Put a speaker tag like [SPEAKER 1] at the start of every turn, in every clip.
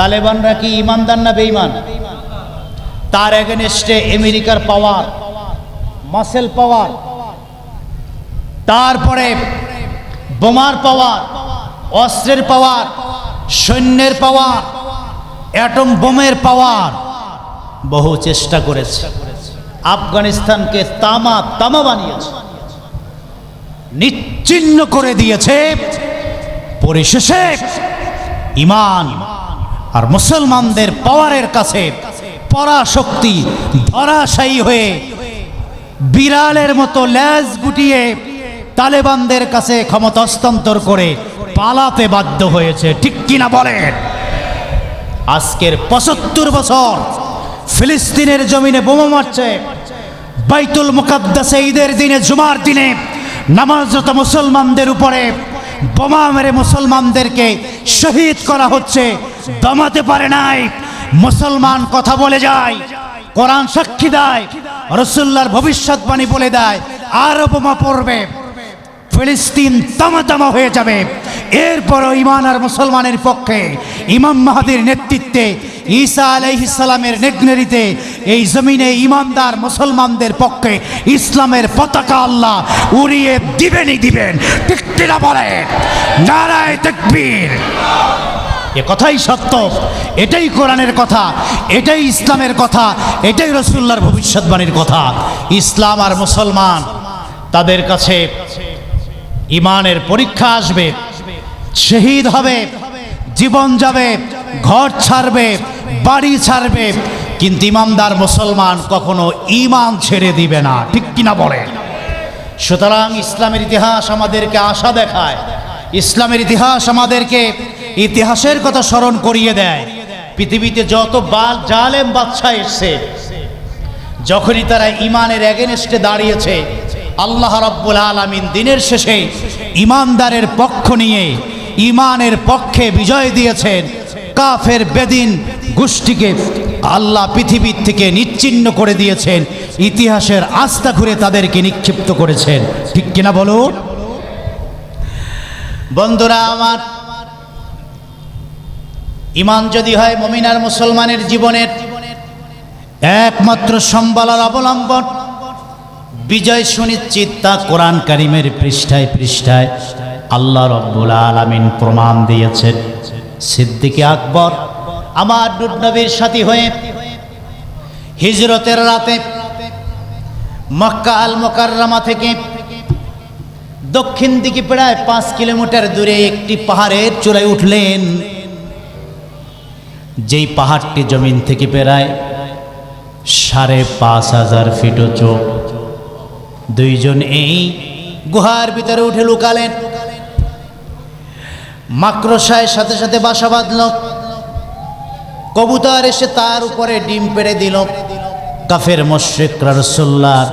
[SPEAKER 1] তালেবানরা কি ইমানদার না বেঈমান? তার এগেনস্টে আমেরিকার পাওয়ার, মাসেল পাওয়ার, তারপরে বোমার পাওয়ার, অস্ত্রের পাওয়ার, সৈন্যের পাওয়ার, অ্যাটম বোমের পাওয়ার, বহু চেষ্টা করেছে। আফগানিস্তানকে তামা তামা বানিয়েছে। নিচ্ছিন্ন করে দিয়েছে। পরিশেষে ইমান। আর মুসলমানদের পাওয়ারের কাছে পরাশক্তি ধরাশায়ী হয়ে বিড়ালের মতো ল্যাজ গুটিয়ে তালেবানদের কাছে ক্ষমতা হস্তান্তর করে পালাতে বাধ্য হয়েছে। ঠিক কিনা বলেন? আজকের পঁচাত্তর বছর ফিলিস্তিনের জমিনে বোমা মারছে বাইতুল মুকাদ্দাসে ঈদের দিনে, জুমার দিনে নামাজরত মুসলমানদের উপরে বোমা মেরে মুসলমানদেরকে শহীদ করা হচ্ছে। দমাতে পারে নাই। মুসলমান কথা বলে যায়, কোরআন সাক্ষী দেয় রসুল্লার ভবিষ্যৎবাণী বলে দেয়, আর বোমা পড়বে। ফিলিস্তিন তামা তামা হয়ে যাবে। এরপরও ইমান আর মুসলমানের পক্ষে ইমাম মাহাদির নেতৃত্বে, ঈসা আলাইহিসালামের নেগনেরিতে এই জমিনে ইমানদার মুসলমানদের পক্ষে ইসলামের পতাকা আল্লাহ উড়িয়ে দিবেনই দিবেন। কিনা বলেন? নারায় তকবীর। এ কথাই সত্য। এটাই কোরআনের কথা, এটাই ইসলামের কথা, এটাই রসুল্লার ভবিষ্যৎবাণীর কথা। ইসলাম আর মুসলমান, তাদের কাছে ইমানের পরীক্ষা আসবে, শহীদ হবে, জীবন যাবে, ঘর ছাড়বে, বাড়ি ছাড়বে। কিন্তু ইমানদার মুসলমান কখনো ইমান ছেড়ে দিবে না, ঠিক কিনা বলে সুতরাং ইসলামের ইতিহাস আমাদেরকে আশা দেখায়। ইসলামের ইতিহাস আমাদেরকে ইতিহাসের কথা স্মরণ করিয়ে দেয়। পৃথিবীতে যত বাল জালেম বাদশাহ এসছে, যখনই তারা ইমানের এগেনস্টে দাঁড়িয়েছে, আল্লাহ রাব্বুল আলামিন দিনের শেষে ইমানদারের পক্ষ নিয়ে ইমানের পক্ষে বিজয় দিয়েছেন। কাফের বেদিন গোষ্ঠীকে আল্লাহ পৃথিবীর থেকে নিচ্ছিন্ন করে দিয়েছেন। ইতিহাসের আস্থা ঘুরে তাদেরকে নিক্ষিপ্ত করেছেন। ঠিক কিনা বলুন? বন্ধুরা, আমার ইমান যদি হয় মমিনার মুসলমানের জীবনের, একমাত্র সম্বলার অবলম্বন। বিজয় সুনিশ্চিত তা কোরআন কারিমের পৃষ্ঠায় পৃষ্ঠায় আল্লাহ রব্বুল আলামিন প্রমাণ দিয়েছেন। সিদ্দিকে আকবর, আমার নবীর সাথী হয়ে হিজরতের রাতে মক্কা আল মোকাররামা থেকে দক্ষিণ দিকে প্রায় পাঁচ কিলোমিটার দূরে একটি পাহাড়ের চূড়ায় উঠলেন। যেই পাহাড়টি জমিন থেকে প্রায় সাড়ে পাঁচ হাজার ফিট উঁচু। দুইজন এই গুহার ভিতরে উঠে লুকালেন। মাকড়সায় সাথে সাথে বাসা বাঁধল। কবুতর এসে তার উপরে ডিম পেড়ে দিল। কাফের মোশেক রসুল্লার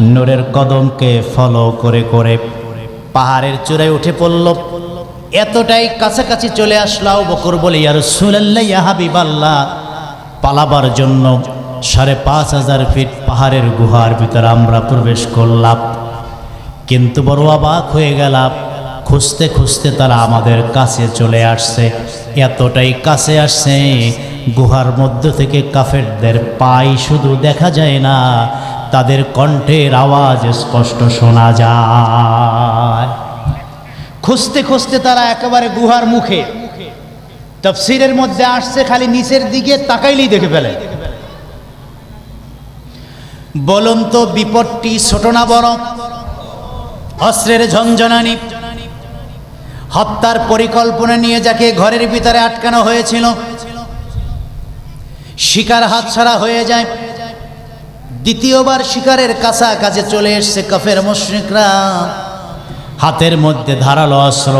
[SPEAKER 1] নূরের কদমকে ফলো করে করে পাহাড়ের চূড়ায় উঠে পড়ল। এতটাই কাছাকাছি চলে আসলাও বকর বলে ইয়ার সুলাল্লাহ ইয়াহাবিবাল্লাহ পালাবার জন্য সাড়ে পাঁচ হাজার ফিট পাহাড়ের গুহার ভিতরে আমরা প্রবেশ করলাম। কিন্তু বড় অবাক হয়ে গেলাম, খুঁজতে খুঁজতে তারা আমাদের কাছে চলে আসছে। এতটাই কাছে আসছে, গুহার মধ্য থেকে কাফেরদের পাই শুধু দেখা যায় না, তাদের কণ্ঠের আওয়াজ স্পষ্ট শোনা যায়। খুঁজতে খুঁজতে তারা একেবারে গুহার মুখে। তফসিরের মধ্যে আসছে, খালি নিচের দিকে তাকাইলেই দেখে ফেলে। বলুন তো, বিপদটি ছোট না বড়? অস্ত্রের ঝঞ্ঝনানি হত্যার পরিকল্পনা নিয়ে যাকে ঘরের ভিতরে আটকানো হয়েছিল, শিকার হাতছাড়া হয়ে যায়। দ্বিতীয়বার শিকারের কাছাকাছি চলে এসছে কফের মুশ্রিকরা। হাতের মধ্যে ধারালো অস্ত্র।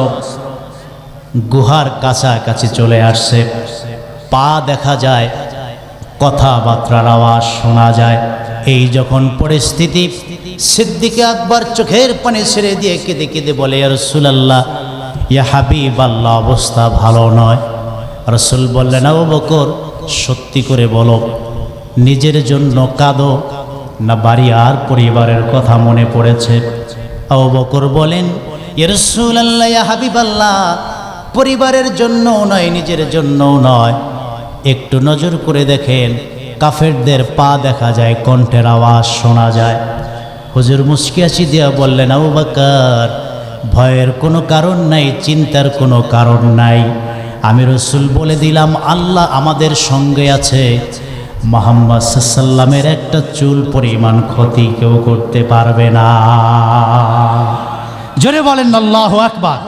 [SPEAKER 1] গুহার কাছাকাছি চলে আসছে। পা দেখা যায়, কথাবার্তার আওয়াজ শোনা যায়। এই যখন পরিস্থিতি, সিদ্দিকে আকবর চোখের পানি ছেড়ে দিয়ে কেঁদে কেঁদে বলে রসুলাল্লাহ, ইয়া হাবিব আল্লাহ অবস্থা ভালো নয়। রসুল বললেন, আবু বকর, সত্যি করে বলো, নিজের জন্য কাঁদো না, বাড়ি আর পরিবারের কথা মনে পড়েছে? আবু বলেন ইয়া হাবিব আল্লাহ পরিবারের জন্যও নয়, নিজের জন্যও নয়। একটু নজর করে দেখেন, কাফেরদের পা দেখা যায়, কণ্ঠের আওয়াজ শোনা যায়। হুজুর মুস্কিয়াসি দিয়া বললেন, আবু বাকার, ভয়ের কোনো কারণ নাই, চিন্তার কোনো কারণ নাই। আমি রসুল বলে দিলাম, আল্লাহ আমাদের সঙ্গে আছে। মোহাম্মদ সাল্লামের একটা চুল পরিমাণ ক্ষতি কেউ করতে পারবে না। জোরে বলেন আল্লাহ আকবার।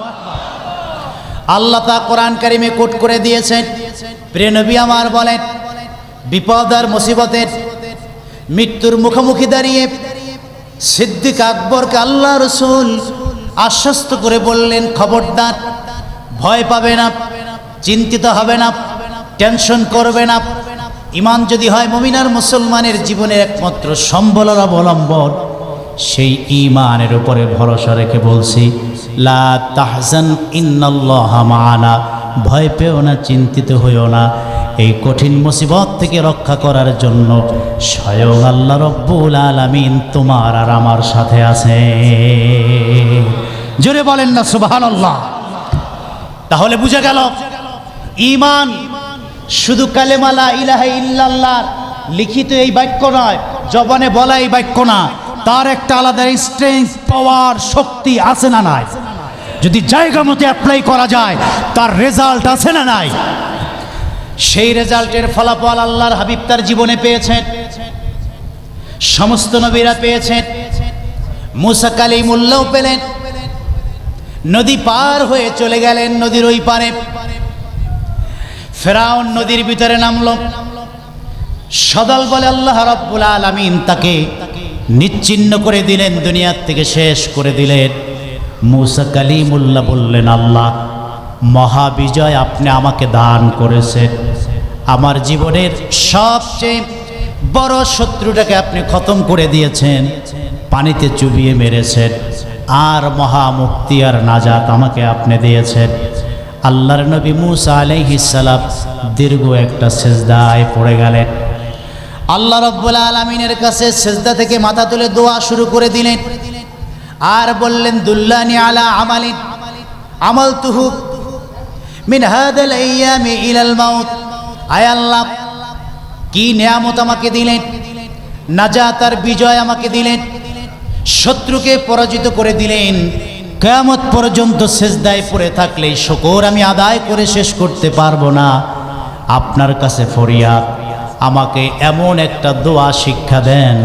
[SPEAKER 1] আল্লাহ তা কোরআন কারিমে কোট করে দিয়েছেন। প্রিয় নবী আমার বলেন, বিপদ আর মুসিবতের মৃত্যুর মুখোমুখি দাঁড়িয়ে সিদ্দিক আকবরকে আল্লাহ রসুল আশ্বস্ত করে বললেন, খবরদার, ভয় পাবে না, চিন্তিত হবে না, টেনশন করবে না। ইমান যদি হয় মমিনার মুসলমানের জীবনের একমাত্র সম্বলের অবলম্বন, সেই ইমানের উপরে ভরসা রেখে বলছি, লা ইন্নাল্লাহ ভয় পেও না, চিন্তিত হইও না। এই কঠিন মুসিবত থেকে রক্ষা করার জন্য স্বয়ং আল্লাহ রব্বুল আলামিন তোমার আর আমার সাথে আছে। জোরে বলেন না, সুবহানাল্লাহ। তাহলে বুঝে গেল, ইমান শুধু কালেমালা ইলাহা ইল্লাল্লাহ, লিখিত এই বাক্য নয়, জবানে বলা এই বাক্য না, তার একটা আলাদা স্ট্রেংথ পাওয়ার শক্তি আছে না নাই? যদি জায়গা মতো অ্যাপ্লাই করা যায়, তার রেজাল্ট আছে না নাই? সেই রেজাল্টের ফলাফল আল্লাহর হাবিব তার জীবনে পেয়েছেন। সমস্ত নবীরা পেয়েছেন। মুসা কালিমুল্লাও পেলেন। নদী পার হয়ে চলে গেলেন নদীর ওই পারে। ফেরাউন নদীর ভিতরে নামল। সদল বলে, আল্লাহ রব্বুল আলামিন তাকে নিচ্ছিন্ন করে দিলেন, দুনিয়ার থেকে শেষ করে দিলেন। মুসা কালিমুল্লাহ বললেন, আল্লাহ, মহাবিজয় আপনি আমাকে দান করেছেন। আমার জীবনের সবচেয়ে বড় শত্রুটাকে আপনি খতম করে দিয়েছেন, পানিতে চুবিয়ে মেরেছেন, আর মহামুক্তি আর নাজাত আমাকে আপনি দিয়েছেন। আল্লাহর নবী মুসা আলাইহিসালাম দীর্ঘ একটা সেজদায় পড়ে গেলেন। আল্লাহ রব্বুল আলমিনের কাছে সেজদা থেকে মাথা তুলে দোয়া শুরু করে দিলেন। আর বললেন, দুল্লানি আলা আমালিন, আমল তুহু, মিন হাদাল আইয়ামি ইলাল মাউত। আয় আল্লাহ, কি নিয়ামত আমাকে দিলেন, নাজাত আর বিজয় আমাকে দিলেন, শত্রুকে পরাজিত করে দিলেন। কেয়ামত পর্যন্ত শেষদায় পড়ে থাকলে শকর আমি আদায় করে শেষ করতে পারব না। আপনার কাছে ফরিয়াদ, আমাকে এমন একটা দোয়া শিক্ষা দেন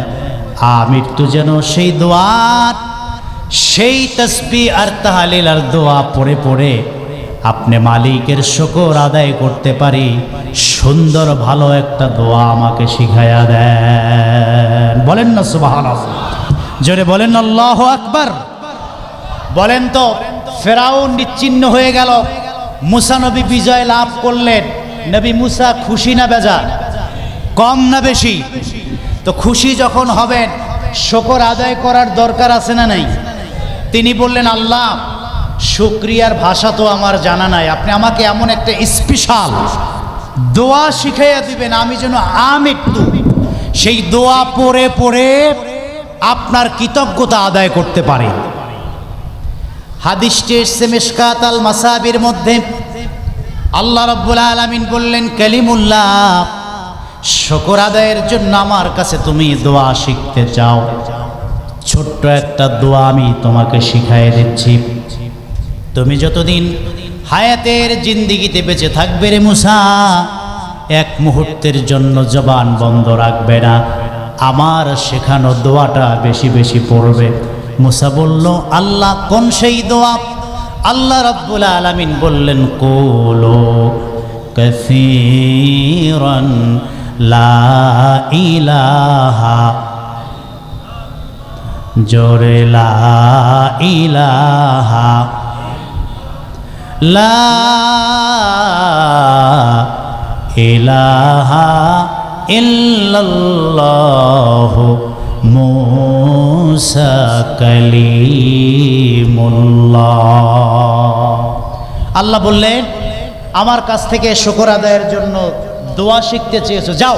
[SPEAKER 1] আমৃত্যু যেন সেই দোয়ার, সেই তসবি আর তাহালিল আর দোয়া পড়ে পড়ে আপনি মালিকের শকর আদায় করতে পারি, সুন্দর ভালো একটা দোয়া আমাকে শিখাইয়া দেন। বলেন না সুবাহ জোরে বলেন, আল্লাহ আকবার। বলেন তো, ফেরাউন নিচ্ছিন্ন হয়ে গেল। মুসা নবী বিজয় লাভ করলেন। নবী মুসা খুশি না বেজা? কম না বেশি? তো খুশি যখন হবেন, শকর আদায় করার দরকার আছে না নাই? তিনি বললেন, আল্লাহ, শুক্রিয়ার ভাষা তো আমার জানা নাই। আপনি আমাকে এমন একটা স্পেশাল দোয়া শিখাইয়া দিবেন, আমি যেন আম একটু সেই দোয়া পড়ে পড়ে আপনার কৃতজ্ঞতা আদায় করতে পারি। হাদিসটি এসছে মেশকাত আল মাসাবির মধ্যে আল্লাহ রব্বুল আলমিন বললেন, কালিমুল্লাহ, শকর আদায়ের জন্য আমার কাছে তুমি দোয়া শিখতে চাও। ছোট্ট একটা দোয়া আমি তোমাকে শিখাই দিচ্ছি। তুমি যতদিন হায়াতের জিন্দিগিতে বেঁচে থাকবে রে মুসা, এক মুহূর্তের জন্য জবান বন্ধ রাখবে না। আমার শেখানো দোয়াটা বেশি বেশি পড়বে। মুসা বলল, আল্লাহ কোন সেই দোয়া? আল্লাহ রাব্বুল আলামিন বললেন, কোলো কসিরন লা ইলাহা। জোরে ইলাহা। লা ইলাহা ইল্লাল্লাহ আল্লাহ বললেন, আমার কাছ থেকে শকর আদায়ের জন্য দোয়া শিখতে চেয়েছো। যাও,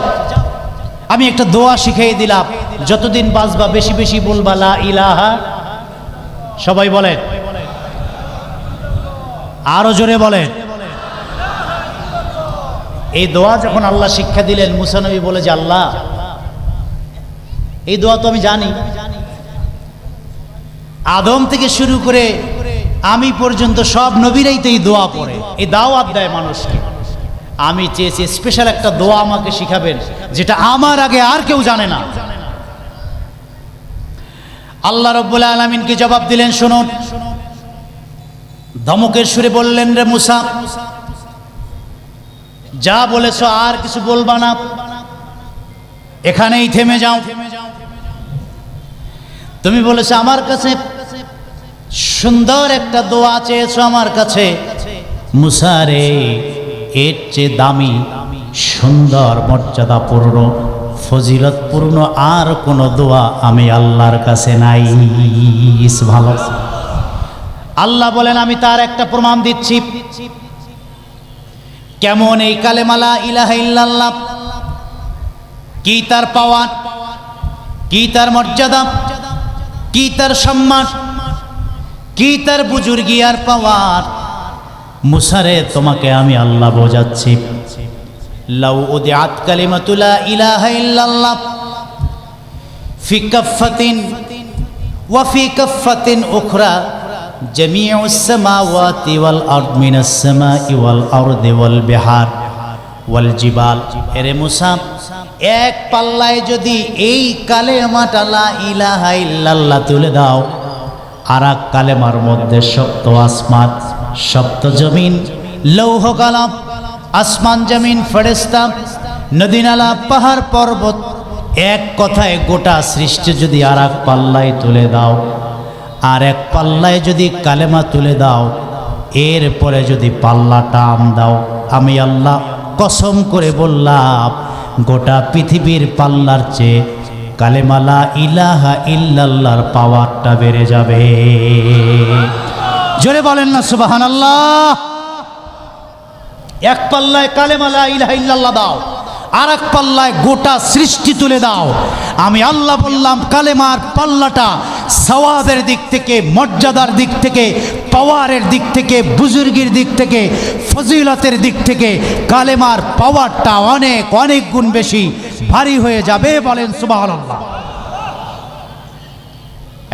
[SPEAKER 1] আমি একটা দোয়া শিখিয়ে দিলাম। যতদিন বাঁচবা, বেশি বেশি বলবা, লা ইলাহা। সবাই বলেন, আরও জোরে বলেন। এই দোয়া যখন আল্লাহ শিক্ষা দিলেন মুসানবী বলে যে, আল্লাহ, এই দোয়া তো আমি জানি আদম থেকে শুরু করে আমি পর্যন্ত সব নবীরাই তো এই দোয়া পড়ে। এই দাওয়াত দেয় মানুষকে। আমি চেয়েছি স্পেশাল একটা দোয়া আমাকে শিখাবেন, যেটা আমার আগে আর কেউ জানে না। আল্লাহ রব্বুল আলমিনকে জবাব দিলেন শুনুন। ধমকের সুরে বললেন রে মুসা, যা বলেছ আর কিছু বলবা না। এখানেই থেমে যাও। তুমি বলেছ, আমার কাছে সুন্দর একটা দোয়া চেয়েছো আমার কাছে। মুসারে, এর চেয়ে দামি, সুন্দর, মর্যাদাপূর্ণ, ফজিলতপূর্ণ আর কোনো দোয়া আমি আল্লাহর কাছে নাই। ভালো আল্লাহ বলেন, আমি তার একটা প্রমাণ দিচ্ছি। কেমন এই কালেমালা ইলাহা ইল্লাল্লাহ? কি তার পাওয়ার? কি তার মর্যাদা? কি তার সম্মান? কি তার বুজুর্গি আর পাওয়ার? মুসারে, তোমাকে আমি আল্লাহ বোঝাচ্ছি। লাউ উদিআত কালিমাতুলা ইলাহা ইল্লাল্লাহ। ফি কাফাতিন ওয়া ফি কাফাতিন উখরা। মিনাস সামাই ওয়াল আরদি ওয়াল বিহার। ওয়াল জিবাল। এরে মুসা, এক পাল্লায় যদি এই কালেমাটা লা ইলাহা ইল্লাল্লাহ তুলে দাও আর এক কালেমার মধ্যে সপ্ত আসমান, সপ্ত জমিন, লৌহ কালাম, আসমান জমিন ফেরেস্তা নদী নালা পাহাড় পর্বত। এক কথায় গোটা সৃষ্টি যদি আর এক পাল্লায় তুলে দাও, আর এক পাল্লায় যদি কালেমা তুলে দাও এরপরে যদি পাল্লা টাম দাও, আমি আল্লাহ কসম করে বললাম, গোটা পৃথিবীর পাল্লার চেয়ে কালেমালা ইলাহা ইল্লাল্লাহর পাওয়ারটা বেড়ে যাবে। জোরে বলেন না সুবাহান আল্লাহ এক পাল্লায় কালেমালা ইলাহা ইল্লাল্লাহ দাও আর এক পাল্লায় গোটা সৃষ্টি তুলে দাও। আমি আল্লাহ বললাম, কালেমার পাল্লাটা সওয়াবের দিক থেকে, মর্যাদার দিক থেকে, পাওয়ারের দিক থেকে, বুজুর্গির দিক থেকে, ফজিলতের দিক থেকে কালেমার পাওয়ারটা অনেক অনেক গুণ বেশি। ভারী হয়ে যাবে বলেন সুবাহ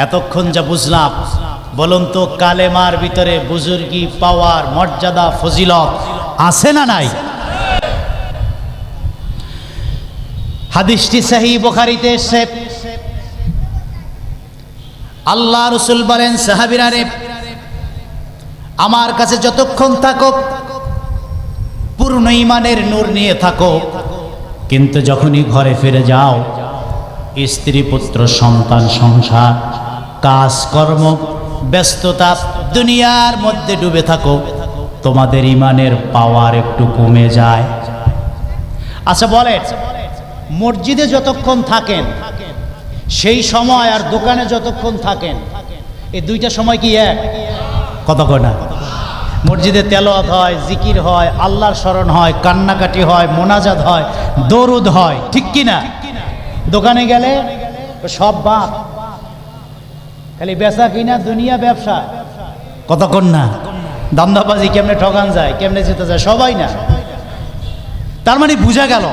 [SPEAKER 1] এতক্ষণ যা বুঝলাম, বলুন তো কালেমার ভিতরে বুজুর্গি, পাওয়ার, মর্যাদা, ফজিলত আছে না নাই? হাদিসটি সাহি বোখারিতে আল্লাহ রসুল বলেন সাহাবিরা আমার কাছে যতক্ষণ থাকো পূর্ণ ইমানের নূর নিয়ে থাকো কিন্তু যখনই ঘরে ফিরে যাও স্ত্রী পুত্র সন্তান, সংসার কাজকর্ম ব্যস্ততা দুনিয়ার মধ্যে ডুবে থাকো, তোমাদের ইমানের পাওয়ার একটু কমে যায়। আচ্ছা বলে মসজিদে যতক্ষণ থাকেন, সেই সময় আর দোকানে যতক্ষণ থাকেন, এই দুইটা সময় কি এক? কতক্ষণ না? মসজিদে তেলত হয়, জিকির হয়, আল্লাহর স্মরণ হয়, কান্নাকাটি হয়, মোনাজাত হয়, দরুদ হয়, ঠিক কি না দোকানে গেলে সব বাপ। খালি বেচা কিনা দুনিয়া ব্যবসা। কতক্ষণ না? দান্দাবাজি কেমনে ঠকান যায়, কেমনে যেতে যায়, সবাই না। তার মানে বুঝা গেল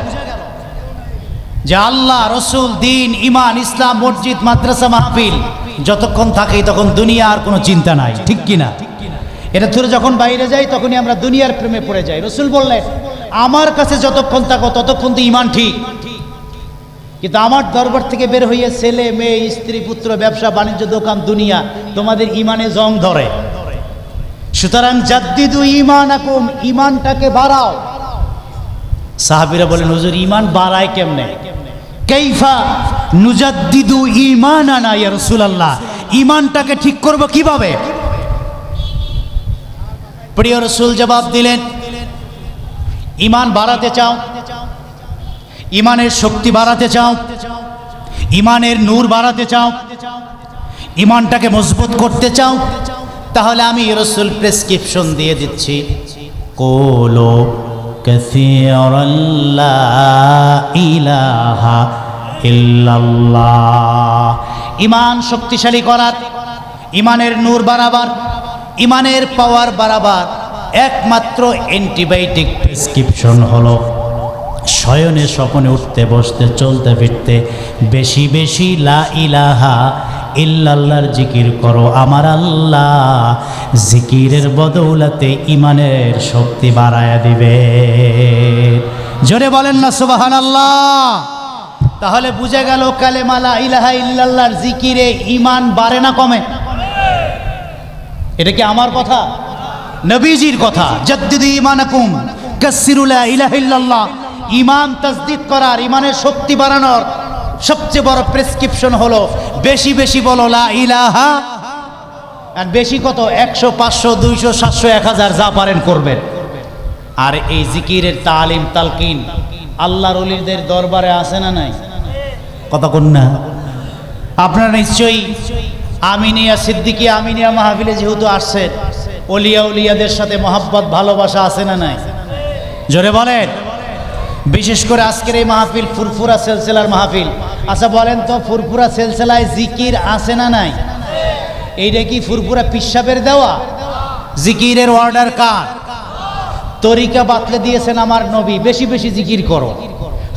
[SPEAKER 1] যে আল্লাহ, রসুল, দিন ইমান ইসলাম, মসজিদ, মাদ্রাসা, মাহফিল, যতক্ষণ থাকে তখন দুনিয়া আর কোনো চিন্তা নাই, ঠিক কি না এটা ধরে যখন বাইরে যাই, তখনই আমরা দুনিয়ার প্রেমে পড়ে যাই। রসুল বললেন, আমার কাছে যতক্ষণ থাকো, ততক্ষণ তো ইমান ঠিক। কিন্তু আমার দরবার থেকে বের হইয়ে ছেলে, মেয়ে, স্ত্রী, পুত্র, ব্যবসা, বাণিজ্য, দোকান, দুনিয়া, তোমাদের ইমানে জং ধরে। সুতরাং, জাদ্দিদু ইমান আকুম ইমানটাকে বাড়াও। সাহাবিরা বলেন হুজুর ইমান বাড়ায় কেমনে? কাইফা নুজাদ্দিদু ইমান আনা ইয়া রাসূলুল্লাহ ইমানটাকে ঠিক করব কীভাবে? প্রিয় রসুল জবাব দিলেন ইমান বাড়াতে চাও ইমানের শক্তি বাড়াতে চাও ইমানের নূর বাড়াতে চাও ইমানটাকে মজবুত করতে চাও, তাহলে আমি রসুল প্রেসক্রিপশন দিয়ে দিচ্ছি। কোলো ইলাহা ইমান শক্তিশালী করার ইমানের নূর বাড়াবার ইমানের পাওয়ার বাড়াবার একমাত্র অ্যান্টিবায়োটিক প্রেসক্রিপশন হলো শয়নে স্বপনে উঠতে, বসতে, চলতে, ফিরতে, বেশি বেশি লা ইলাহা ইল্লাল্লাহর জিকির করো আমার আল্লাহ। জিকিরের বদৌলাতে ইমানের শক্তি বাড়ায়া দিবে। জোরে বলেন না সুবাহান আল্লাহ তাহলে বুঝে গেল কালেমালা ইলাহা ইল্লাল্লাহর জিকিরে ইমান বাড়ে না কমে? এটা কি আমার কথা? নবীজির কথা। জদ্দিদি ইমানাকুম ইমান তসদিদ করার ইমানের শক্তি বাড়ানোর সবচেয়ে বড় প্রেসক্রিপশন হলো, বেশি বেশি বলো লা ইলাহা। আর বেশি কত? একশো, পাঁচশো, দুইশো, সাতশো, এক হাজার যা পারেন করবেন। আর এই জিকিরের তালিম, তালকিন আল্লাহর অলিদের দরবারে আছে না নাই? কথা কোন না। আপনারা নিশ্চয়ই আমিনিয়া সিদ্দিকি আমিনিয়া মাহফিলে যেহেতু আসছেন অলিয়া উলিয়াদের সাথে মহাব্বত, ভালোবাসা আছে না নাই? জোরে বলেন। বিশেষ করে আজকের এই মাহফিল ফুরফুরা সেলসেলার মাহফিল। আচ্ছা বলেন তো, ফুরফুরা সেলসেলায় জিকির আছে না নাই? এইটা কি ফুরফুরা পিসাবের দেওয়া? জিকিরের অর্ডার কার? তরিকা বাতলে দিয়েছেন আমার নবী, বেশি বেশি জিকির করো।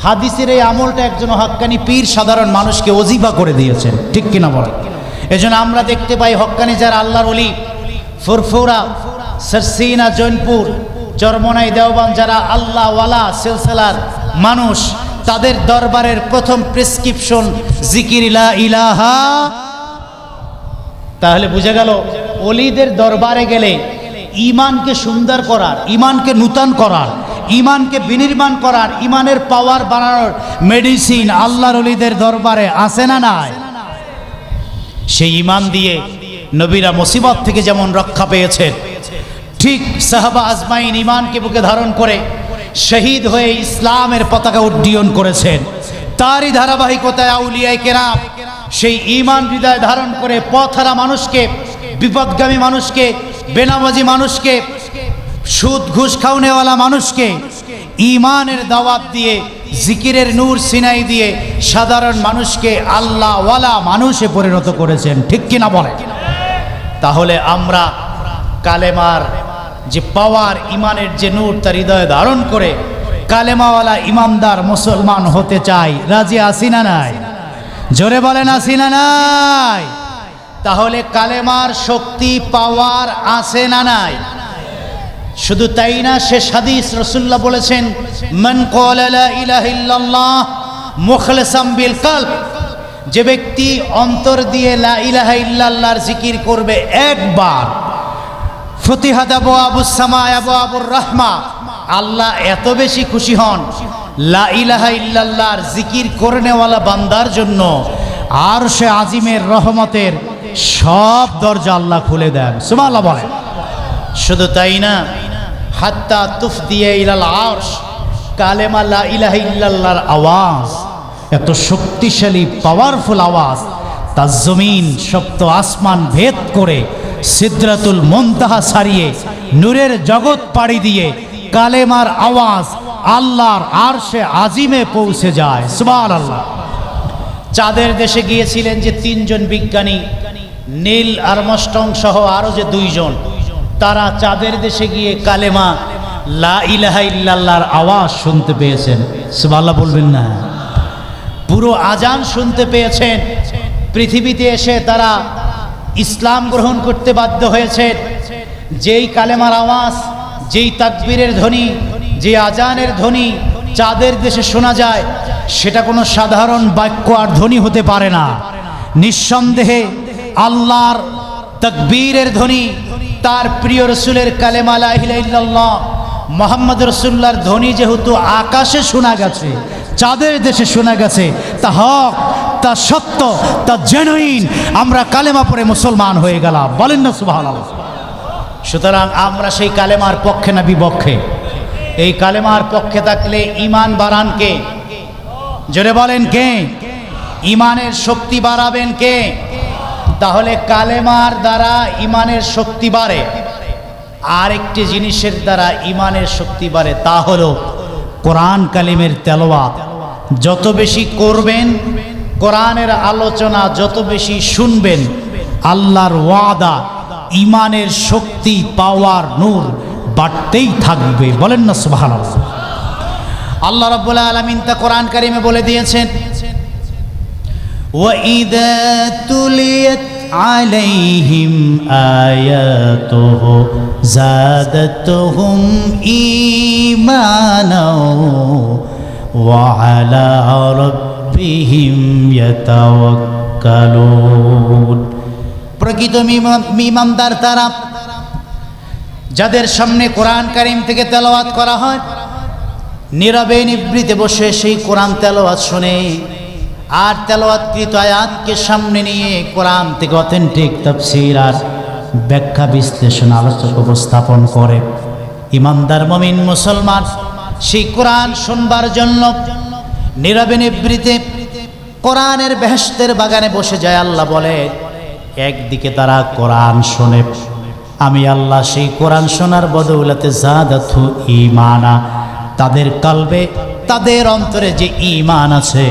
[SPEAKER 1] হাদিসের এই আমলটা একজন হক্কানি পীর সাধারণ মানুষকে অজিবা করে দিয়েছেন, ঠিক কিনা বলে এজন্য আমরা দেখতে পাই হক্কানি যারা আল্লাহর অলি ফুরফুরা, সরসিনা, জৈনপুর চরমনাই দেওবান যারা আল্লাহ ওয়ালা সিলসিলার মানুষ, তাদের দরবারের প্রথম প্রেসক্রিপশন জিকির ইলা ইলাহা। তাহলে বুঝে গেল অলিদের দরবারে গেলে ইমানকে সুন্দর করার ইমানকে নূতন করার ইমানকে বিনির্মাণ করার ইমানের পাওয়ার বাড়ানোর মেডিসিন আল্লাহর অলিদের দরবারে আসে না নাই? সেই ইমান দিয়ে নবীরা মুসিবত থেকে যেমন রক্ষা পেয়েছেন ঠিক সাহাবা আজমাইন ইমানকে বুকে ধারণ করে শহীদ হয়ে ইসলামের পতাকা উড্ডীয়ন করেছেন। তারই ধারাবাহিকতায় আউলিয়ায় কেরাম সেই ইমান হৃদয় ধারণ করে পথহারা মানুষকে, বিপদগামী মানুষকে, বেনামাজি মানুষকে, সুদ ঘুষ খাওনেওয়ালা মানুষকে ইমানের দাওয়াত দিয়ে, জিকিরের নূর সিনাই দিয়ে সাধারণ মানুষকে আল্লাহওয়ালা মানুষে পরিণত করেছেন। ঠিক কিনা বলে তাহলে আমরা কালেমার যে পাওয়ার ইমানের যে নূর, তার হৃদয়ে ধারণ করে কালেমাওয়ালা ইমানদার মুসলমান হতে চাই। রাজি আসি না নাই? জোরে বলেন আসি না নাই? তাহলে কালেমার শক্তি, পাওয়ার আছে না নাই? শুধু তাই না, শেষ হাদিস রসুল্লাহ বলেছেন, মন কলা ইলাহ ইল্লাল্লাহ মুখলেসাম বিল কলব যে ব্যক্তি অন্তর দিয়ে লা ইলাহা ইল্লাল্লাহর জিকির করবে একবার। ফতিহাদ আবু আবু সামা, আবু আবুর রহমা, আল্লাহ এত বেশি খুশি হন লা ইলাহা ইল্লাল্লাহর জিকির করে নেওয়ালা বান্দার জন্য। আর সে আজিমের রহমতের সব দরজা আল্লাহ খুলে দেন। সুমাল্লাহ বলেন। শুধু তাই না হাত্তা তুফ দিয়ে ইলাল আর্শ, কালেমা লা ইলাহা ইল্লাল্লাহর আওয়াজ, এত শক্তিশালী পাওয়ারফুল আওয়াজ তা জমিন সপ্ত আসমান ভেদ করে সিদ্রাতুল মন্তাহা সারিয়ে নূরের জগৎ পাড়ি দিয়ে কালেমার আওয়াজ আল্লাহর আরশে আজিমে পৌঁছে যায়। সুবহান আল্লাহ চাঁদের দেশে গিয়েছিলেন যে তিনজন বিজ্ঞানী, নীল আর্মস্টং সহ আরও যে দুইজন তারা চাঁদের দেশে গিয়ে কালেমা, লা ইলাহা ইল্লাল্লাহর আওয়াজ শুনতে পেয়েছেন। সুবহানাল্লাহ বলবেন না। পুরো আজান শুনতে পেয়েছেন। পৃথিবীতে এসে তারা ইসলাম গ্রহণ করতে বাধ্য হয়েছেন যেই কালেমার আওয়াজ, যেই তাকবীরের ধ্বনি, যে আজানের ধ্বনি চাঁদের দেশে শোনা যায়, সেটা কোনো সাধারণ বাক্য আর ধ্বনি হতে পারে না। নিঃসন্দেহে আল্লাহর তকবীরের ধ্বনি তার প্রিয় রসুলের কালেমা লা ইলাহা ইল্লাল্লাহ। মোহাম্মদ রসুল্লার ধ্বনি যেহেতু আকাশে শোনা গেছে, চাঁদের দেশে শোনা গেছে, তা হক, তা সত্য, তা জেনুইন আমরা কালেমা পরে মুসলমান হয়ে গেলাম। বলেন না সুবাহ সুতরাং আমরা সেই কালেমার পক্ষে না বিপক্ষে। এই কালেমার পক্ষে থাকলে ইমান বাড়ান কে? জোরে বলেন কে? ইমানের শক্তি বাড়াবেন কে? তাহলে কালেমার দ্বারা ইমানের শক্তি বাড়ে আর একটি জিনিসের দ্বারা ইমানের শক্তি বাড়ে তা হলো কোরআন কালিমের তেলোয়াত যত বেশি করবেন কোরআনের আলোচনা যত বেশি শুনবেন আল্লাহর ওয়াদা ইমানের শক্তি পাওয়ার নূর বাড়তেই থাকবে বলেন না সুবহানাল্লাহ আল্লাহ রব্বুল আলমিন তা কোরআন কারিমে বলে দিয়েছেন وإذا تليت عليهم آياته زادتهم إيمانا وعلى ربهم يتوكلون প্রকৃত মিমাম- মিমামদার তারা যাদের সামনে কোরআন কারিম থেকে তেলাওয়াত করা হয় নীরবে নিবৃতে বসে সেই কোরআন তেলাওয়াত শুনে আর তেলাওয়াতকৃত আয়াতকে সামনে নিয়ে কোরআন থেকে অথেন্টিক তফসির আর ব্যাখ্যা বিশ্লেষণ আলোচক উপস্থাপন করে। ইমানদার মমিন মুসলমান, সেই কোরআন শুনবার জন্য নীরবে নিবৃতে কোরআনের বেহেস্তের বাগানে বসে যায় আল্লাহ বলে, একদিকে তারা কোরআন শোনে, আমি আল্লাহ সেই কোরআন শোনার বদৌলতে জাদাথু ইমানা তাদের কালবে, তাদের অন্তরে যে ইমান আছে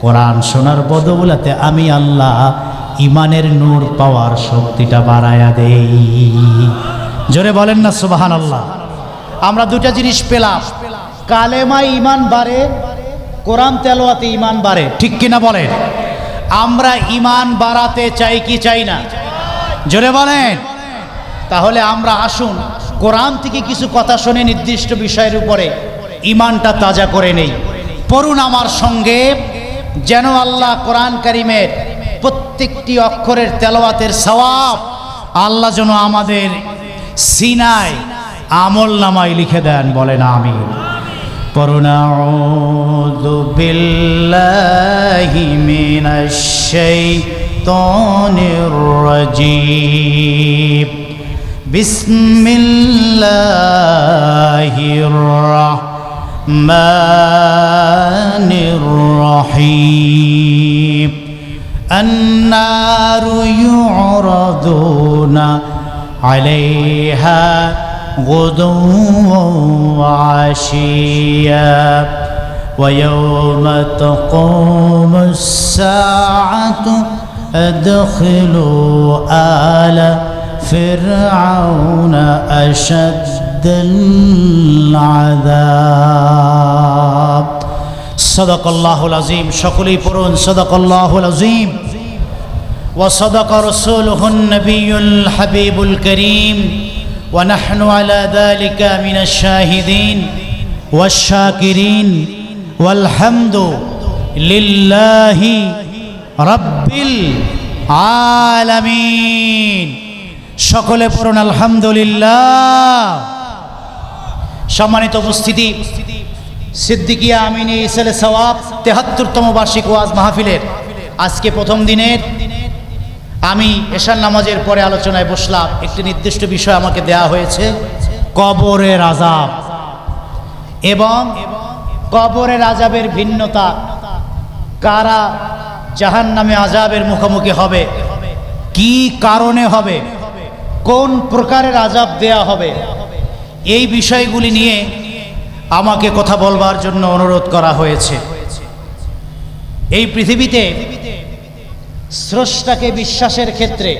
[SPEAKER 1] কোরআন শোনার বদৌলতে আমি আল্লাহ ইমানের নূর পাওয়ার শক্তিটা বাড়ায়া দেই। জোরে বলেন না সুবাহান আল্লাহ আমরা দুটা জিনিস পেলাম। কালেমা ইমান বাড়ে, কোরআন তেলোয়াতে ইমান বাড়ে। ঠিক কিনা বলেন? আমরা ইমান বাড়াতে চাই কি চাই না? জোরে বলেন? তাহলে আমরা আসুন, কোরআন থেকে কিছু কথা শুনে নির্দিষ্ট বিষয়ের উপরে ইমানটা তাজা করে নেই। পড়ুন আমার সঙ্গে। যেন আল্লাহ কোরআন কারিমের প্রত্যেকটি অক্ষরের তেলাওয়াতের সওয়াব আল্লাহ যেন আমাদের সিনায় আমল নামায় লিখে দেন, বলেন আমি পরনাউযু বিল্লাহি মিনাশ বিসমিল্লাহির রাহমানির الرحمن الرحيم. النار يعرضون عليها غدوا وعشيا ويوم تقوم الساعة أدخلوا آل فرعون أشد العذاب صدق الله العظيم شكلي برون صدق الله العظيم وصدق رسوله النبي الحبيب الكريم ونحن على ذلك من الشاهدين والشاكرين والحمد لله رب العالمين সকলে পড়ুন আলহামদুলিল্লাহ সম্মানিত উপস্থিতি, সিদ্দিকিয়া আমিনী ইসলে সওয়াব তেহাত্তরতম বার্ষিক ওয়াজ মাহফিলের আজকে প্রথম দিনের। আমি এশার নামাজের পরে আলোচনায় বসলাম, একটি নির্দিষ্ট বিষয় আমাকে দেয়া হয়েছে, কবরের আজাব এবং কবরের আজাবের ভিন্নতা, কারা জাহান নামে আজাবের মুখোমুখি হবে, কি কারণে হবে, কোন প্রকারের আজাব দেয়া হবে এই বিষয়গুলি নিয়ে আমাকে কথা বলবার জন্য অনুরোধ করা হয়েছে। এই পৃথিবীতে স্রষ্টাকে বিশ্বাসের ক্ষেত্রে